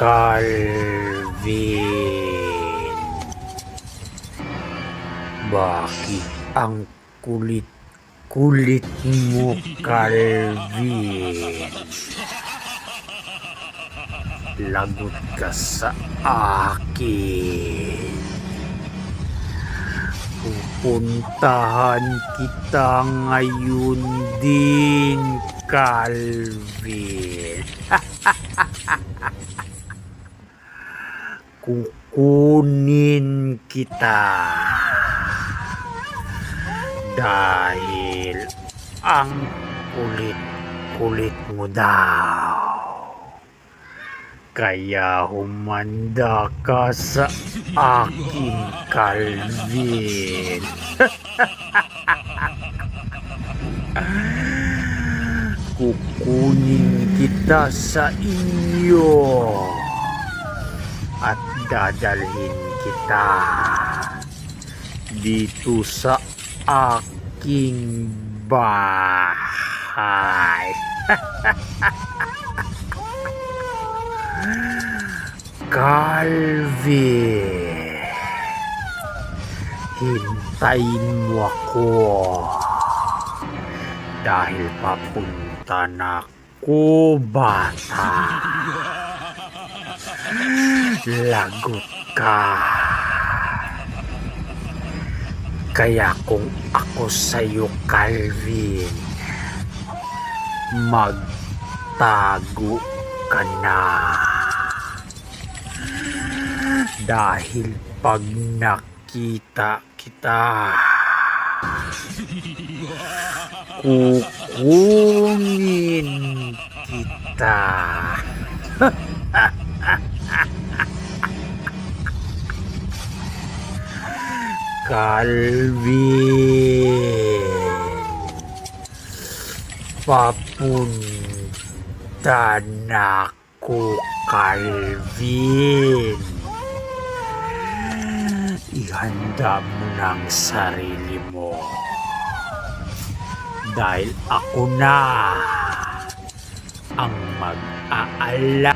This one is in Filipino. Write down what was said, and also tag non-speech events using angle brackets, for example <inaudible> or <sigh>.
Calvin. Bakit ang kulit-kulit mo, Calvin? Lagot ka sa akin. Pupuntahan kita ngayon din, Calvin. <laughs> Kukunin kita. Dahil ang kulit-kulit mo daw. Kaya humanda ka sa akin, Calvin. <laughs> Kukunin kita sa inyo dadalhin kita dito sa aking bahay. <laughs> Calvin, hintayin mo ako dahil papunta na ko bata. Lagot ka. Kaya kung ako sa'yo, Calvin, magtago ka na. Dahil pag nakita kita, kukunin kita. <laughs> Calvin. Papunta na ko, Calvin. Ihanda mo ng sarili mo. Dahil ako na ang mag-aala.